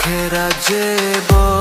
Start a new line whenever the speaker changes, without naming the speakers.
পাখিরা বল।